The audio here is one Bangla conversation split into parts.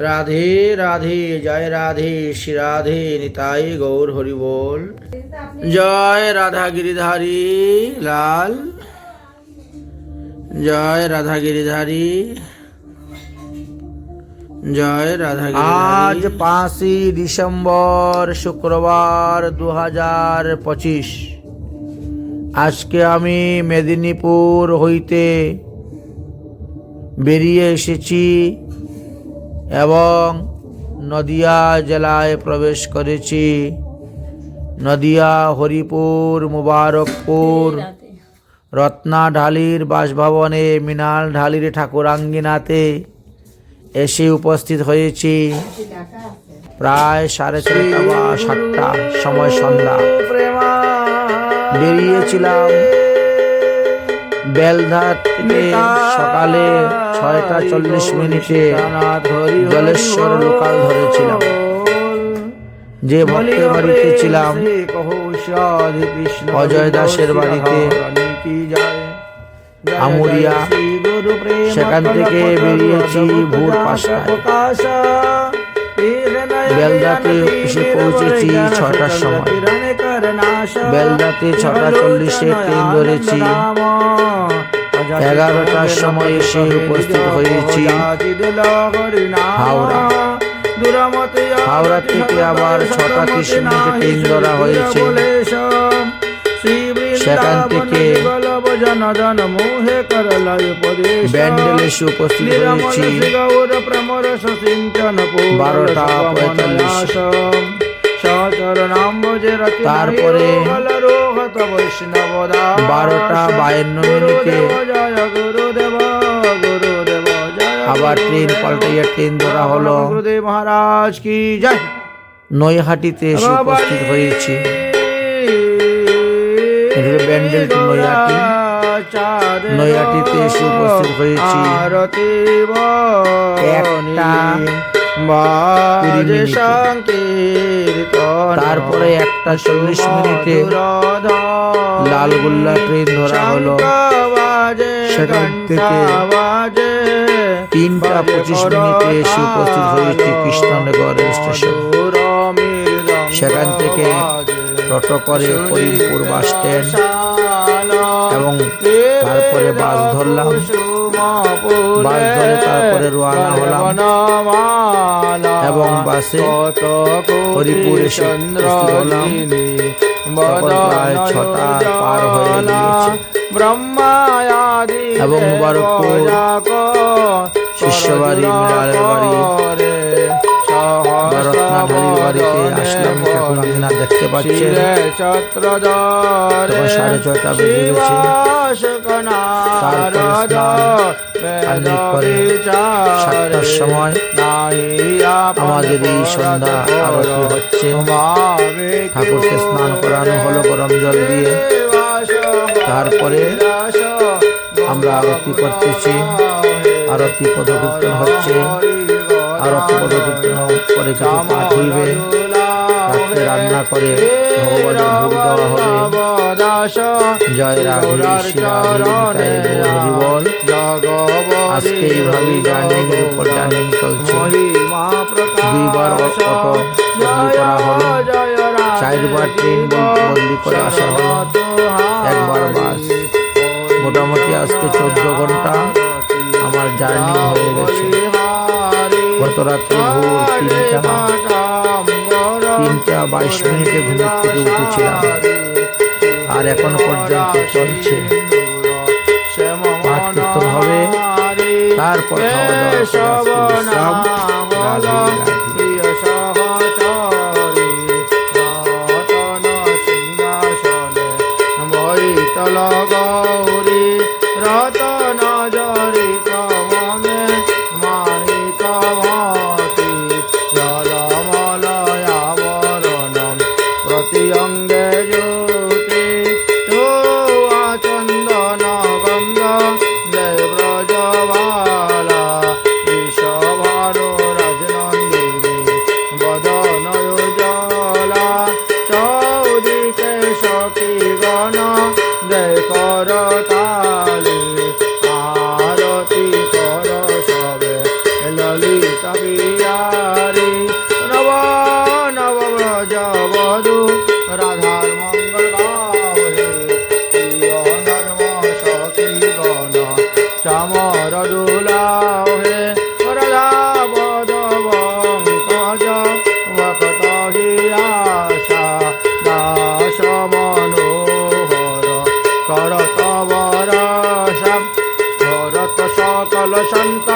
রাধে রাধে, জয় রাধে, শ্রী রাধে, নিতাই গৌর হরি বল। জয় রাধা গিরিধারী লাল। জয় রাধা গিরিধারী জয় রাধা আজ পাঁচই ডিসেম্বর শুক্রবার দু হাজার পঁচিশ। আজকে আমি মেদিনীপুর হইতে বেরিয়ে এসেছি এবং নদিয়া জেলায় প্রবেশ করেছি। নদিয়া, হরিপুর, মুবারকপুর রত্না ঢালির বাসভবনে মিনাল ঢালির ঠাকুরাঙ্গিনাতে এসে উপস্থিত হয়েছি। প্রায় সাড়ে ছয়টা বা সাতটা সময় সন্ধ্যা। বেরিয়েছিলাম বেলধা থেকে সকালে ছয়টা চল্লিশ মিনিটে জলেশ্বর লোকাল ধরেছিলাম। যে ভক্তের বাড়িতে ছিলাম অজয় দাসের বাড়িতে আমুরিয়া সেখান থেকে বেরিয়েছি ভোর পাঁচটায়। বেলদাতে এসে পৌঁছেছি ছটার সময়। বেলদাতে ছটা চল্লিশে ট্রেন ধরেছি। এগারোটার সময় এসে উপস্থিত হয়েছি হাওড়া। হাওড়া থেকে আবার ছটা তিরিশ মিনিটে ট্রেন ধরা হয়েছে। সেখান থেকে ব্যান্ডেল এসে উপস্থিত হয়েছি বারোটা পঁয়তাল্লিশ। তারপরে বারোটা বায়ান্ন মিনিটে আবার ট্রেন পাল্টাইয়া ট্রেন ধরা হলো। মহারাজ কি জয়। নৈহাটিতে এসে উপস্থিত হয়েছি। ব্যান্ডেল টু নৈহাটি। নৈহাটিতে এসে উপস্থিত হয়েছি। একটা তারপরে একটা চল্লিশ মিনিটে লালগোল্লা ট্রেন ধরা হলো। সেখান থেকে তিনটা পঁচিশ মিনিটে এসে উপস্থিত হয়েছি কৃষ্ণনগর স্টেশন। সেখান থেকে টোটো করে করিমপুর বাস স্ট্যান্ড এবং তারপরে বাস ধরলাম। বাস ধরে তারপরে রওনা হলাম। এবং বাসে হরিপুর এসে হলাম। প্রায় ছটা পার হয়ে গিয়েছে। এবং মুবারকপুর, শিষ্যবাড়ি, মিরালের বাড়ি, বা রত্নাঢালির বাড়িতে আসলাম। ঠাকুরাঙ্গিনা দেখতে তখন সাড়ে ছয়টা বেজে গেছে। সাতটার সময় আমাদের এই সন্ধ্যা আরতি হচ্ছে। ঠাকুরকে স্নান করানো হলো গরম জল দিয়ে। তারপরে আমরা আরতি করতেছি। আরতি পদকীর্তন হচ্ছে। আরতি পদকীর্তন করে কিছু পাঠ হইবে। রাত্রে রান্না করে ভগবানের ভোগ দেওয়া হবে। জয় রাধে শ্রী রাধে নিতাই গৌর হরি বল আজকে এইভাবেই জার্নিং এর উপর জার্নিং চলছে। দুইবার করা হলো চারবার ট্রেন বদলি করে আসা হলো একবার বাস। মোটামুটি আজকে চোদ্দ ঘণ্টা আমার জার্নি হয়ে গেছে। গত রাত্রে ভোর তিনটা তিনটা বাইশ মিনিটে ঘুমের থেকে উঠেছিলাম। আর এখন পর্যন্ত চলছে। পাঠ কীর্তন হবে। তারপর রাধে জয় কর তা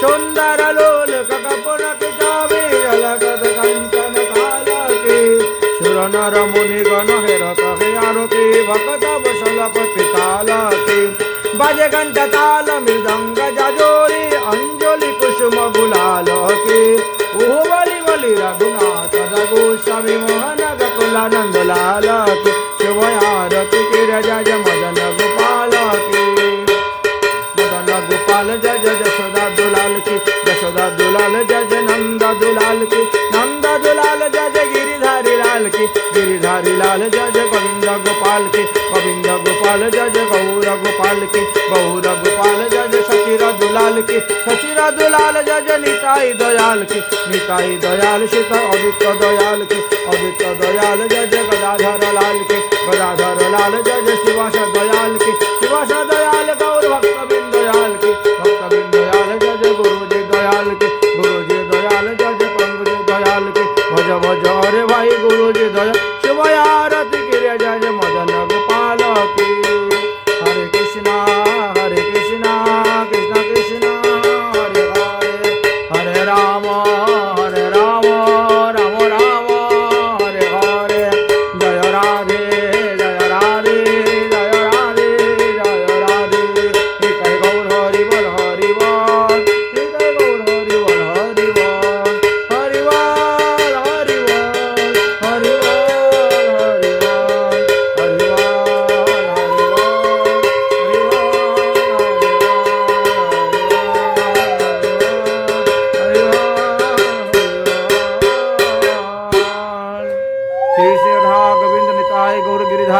সন্ধ্যার আলো লেখা কাপনা কিতাবে এলাকাত কাঞ্চন কালকে। সুরনর মুনিগণ হেরত হে আরতি, ভকত বসলপতি তালকে। বাজে ঘণ্টা তাল মৃদঙ্গ জাজরি অঞ্জলি কুসুম গুলালকে। ওহ বলি বলি রঘুনাথ রঘু স্বামী মোহন গকুলানন্দ লালকে। শুভ আরতি, কিরা दुलाल की, नंदा दुलाल जय जय गिरिधारी लाल की, गिरिधारी लाल जय जय गोविंद गोपाल की, गोविंद गोपाल जय जय गौर गोपाल की, गौर गोपाल जय जय सचिरा दुलाल की, सचिरा दुलाल जय जय निताई दयाल की, निताई दयाल सीता अदित्य दयाल की अदित्य दयाल जय जय गदाधर लाल की, गदाधर लाल जय जय शिवास दयाल की शिवास दयाल गौर भक्त बिंद दयाल की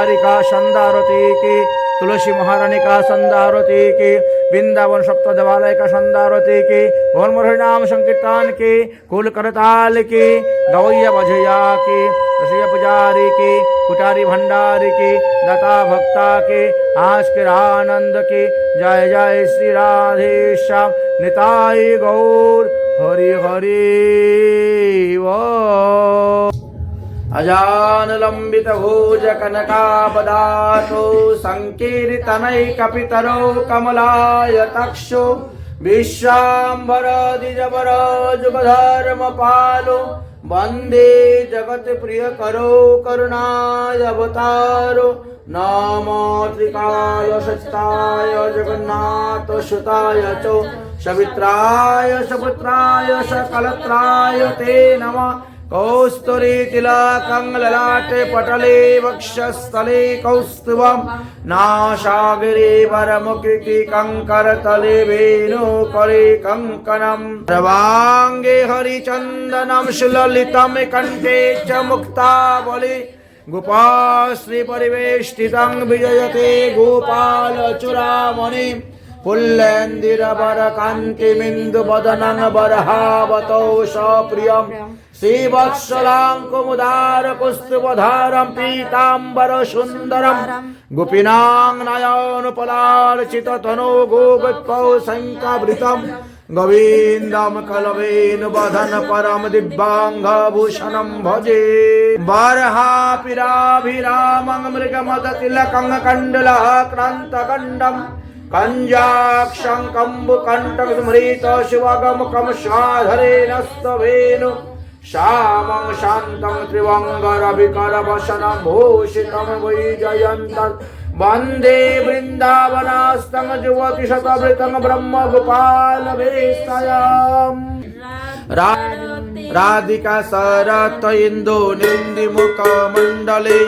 गिरिधारी का संदारती की, तुलसी महारानी का संदारती की, वृंदावन सप्त देवालय का संदारती की भवन नाम संकीर्तन की कुल करताल की गवैया बजया की रसैया पुजारी की, कुटारी भंडारी की दता भक्ता की आस के आनंद की, जय जय श्री राधे श्याम निताय गौर, हरि हरि, वो। अजानलम्बितभोजकनकापदातो सङ्कीर्तनैकपितरौ कमलायतक्षो पालो वंदे जगत्प्रियकरो करुणायवतारो नमो त्रिकायशताय जगन्नाथसुताय च सवित्राय सपुत्राय सकलत्राय ते नमः। कौस्तुरी तिलकं ललाटे पटले वक्षस्थले कौस्तुभं नाशागिरे वरमुखि कङ्करतले वेणुकरे कङ्कणं सर्वाङ्गे हरिचन्दनं सुललितं कण्ठे च मुक्तावली गोपाश्री परिवेष्टितं विजयते गोपालचूडामणि पुल्लेन्दिरवरकान्तिमिन्दुवदनं बर्हावतौ सप्रियं श्रीवत्सलाङ्कुमुदारकुस्तुवधारं पीताम्बरसुन्दरं गोपीनां नयनपलार्चिततनो गोगत्पौ शङ्कावृतं गोविन्दं कलवेनुवधन परम दिव्याङ्गभूषणं भजे बर्हापिराभिरामं मृगमदतिलकं कण्डलः क्रान्तकण्डम् कञ्जाक्षं कम्बुकण्टकस्मृत शिवगमकं साधरेण स्तवेनु श्यामं शान्तं त्रिवङ्गरविकरवसनं भूषितं वैजयन्तं वन्दे वृन्दावनास्तं जुवति शतवृतं ब्रह्म गोपाल राधिका सरत इन्दु निन्दिमुखमण्डले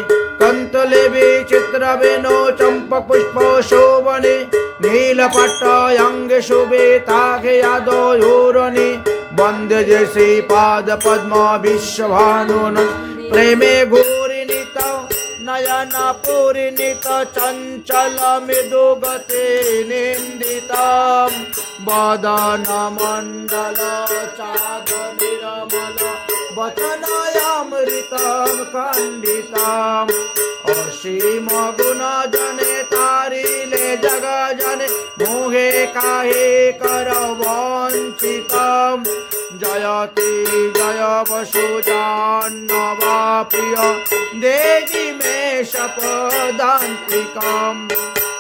कन्तले विचित्रवेणो चम्पपुष्प शोभने नीलपट्टयङ्गे शुभे ताघे यादयोरनि वन्दे श्रीपाद पद्माविश्व प्रेमे भूरिणीत नयनपुरिणीत चञ्चलमिदुगते निन्दितां। बादान मण्डल वचनायामृतं खण्डितम्। असीम गुणजने तारिले जगजने, मोहे काहे कर वञ्चितम् जयति जय वसुजान्नवा प्रिय देहि मे शपदान्तिकम्।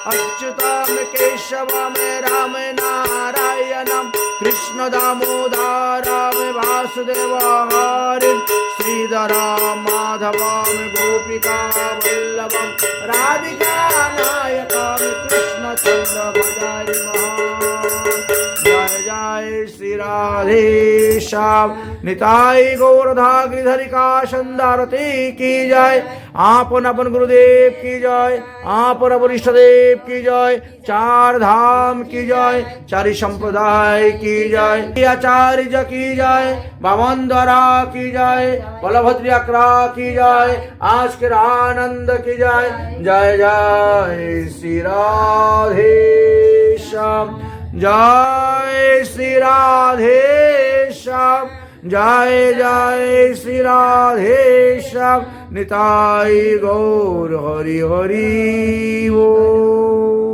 अच्युतं केशवं राम नारायणं कृष्ण दामोदारमि वासुदेवारि श्रीधरा माधवामि गोपिका वल्लभं राधिका राधिकानायकामि कृष्णचन्द्रि महा জয় শ্রী রাধেশ্যাম নিতাই গৌরধা গিরিধরিকা সন্দারতি কি জয়? আপন আপন গুরুদেব কি জয়? আপন আপন ইষ্টদেব কি জয়? চার ধাম কি জয়? চারি সম্প্রদায় কি জয়? আচার্য কি জয়? বামন দ্বারা কি জয়? বলভদ্রী আকরা কি জয়? আজকের আনন্দ কি জয়? জয় জয় শ্রী রাধে শ্যাম। जय श्री राधे श्याम जय जय श्री राधे श्याम निताई गौर हरि हरि बोल